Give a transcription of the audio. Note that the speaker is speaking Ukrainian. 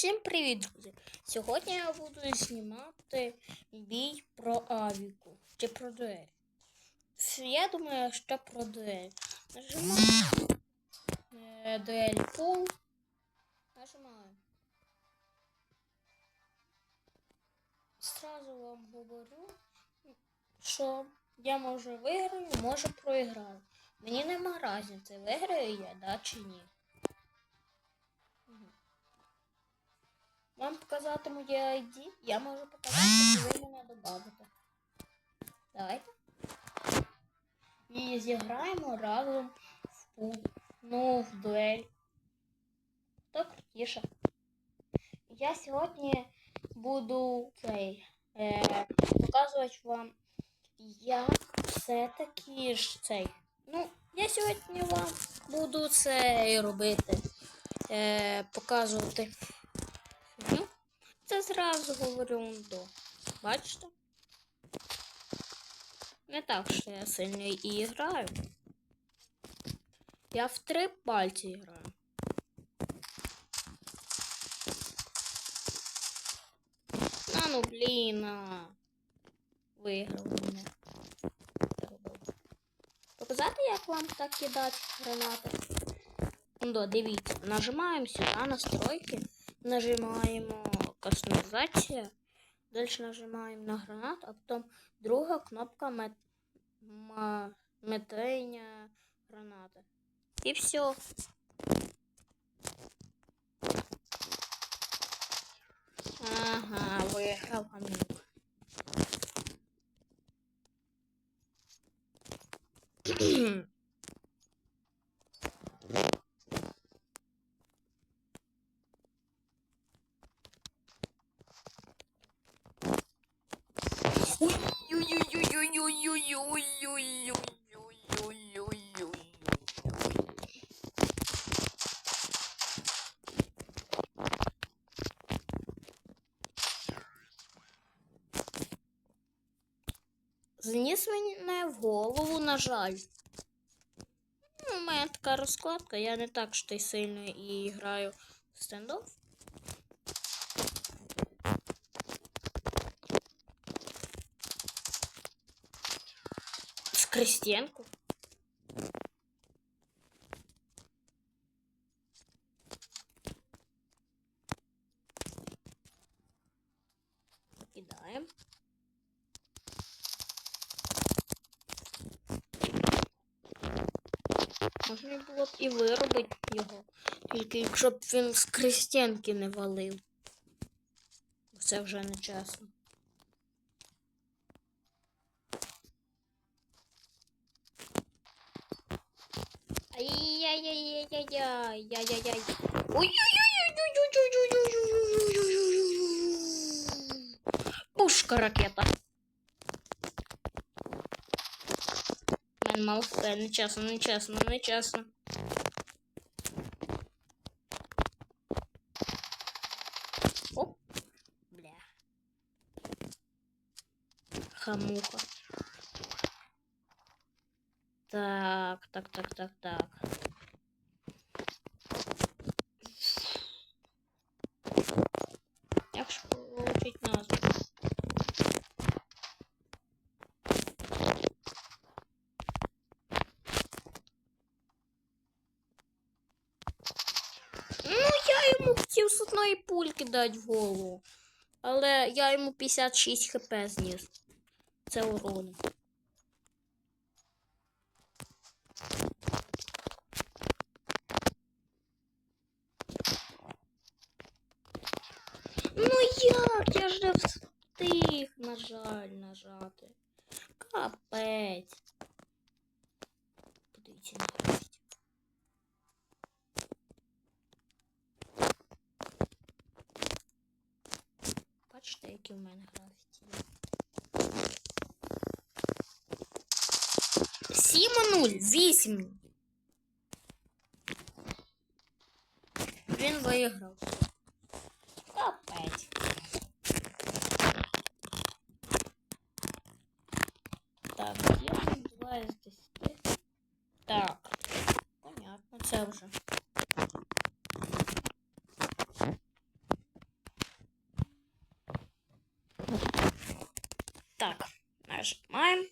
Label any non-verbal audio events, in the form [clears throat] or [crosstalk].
Всім привіт, друзі! Сьогодні я буду знімати бій про авіку чи про дуель. Я думаю, що про дуель. Нажимаємо е, дуель пул. Нажимаємо. Сразу вам говорю, що я можу виграю, може проіграю. Мені нема різниці, виграю я, да чи ні. Вам показати моє ID, я можу показати, коли мене додати. Давайте. І зіграємо разом в пул. Ну, в дуель. Хто крутіше? Я сьогодні буду цей е, показувати вам, як все-таки ж цей. Ну, я сьогодні вам буду це робити. Е, Показувати. Та зразу говорю унду. Бачите? Не так, що я сильно і граю. Я в три пальці граю. А ну блін. Виграв мене. Показати, як вам так кидати гранати? Ну, да, дивіться, нажимаємо сюди настройки, нажимаємо кастомизация. Дальше нажимаємо на гранат, а потом друга кнопка мет... метения гранаты. И все. Ага, выиграл Амилка. [clears throat] Зніс мене в голову, на жаль. Ну, у мене така розкладка, я не так що й сильно і граю в стендофф. Крестьянку. Кидаем. Можна було б і виробити його, тільки якщо б він з крестянки не валив. Це вже нечесно. Яяяяяяяяяя! Ой! Пушка ракета. Мен мало хп, нечасно, нечасно, нечасно. Оп. Бля. Хамуха. Так, так, так, так, так. Як ж получить назву? Ну, я йому хотів з одної пульки дати в голову. Але я йому 56 хп зніс. Це урону. Ну як? Я ж не встиг, на жаль, нажати. Капець. Подивіться на графіті. Бачите, які в мене графіті є. 7-0, 8. Він виграв. Здесь з Так. Понятно, це вже. Так, нажимаем.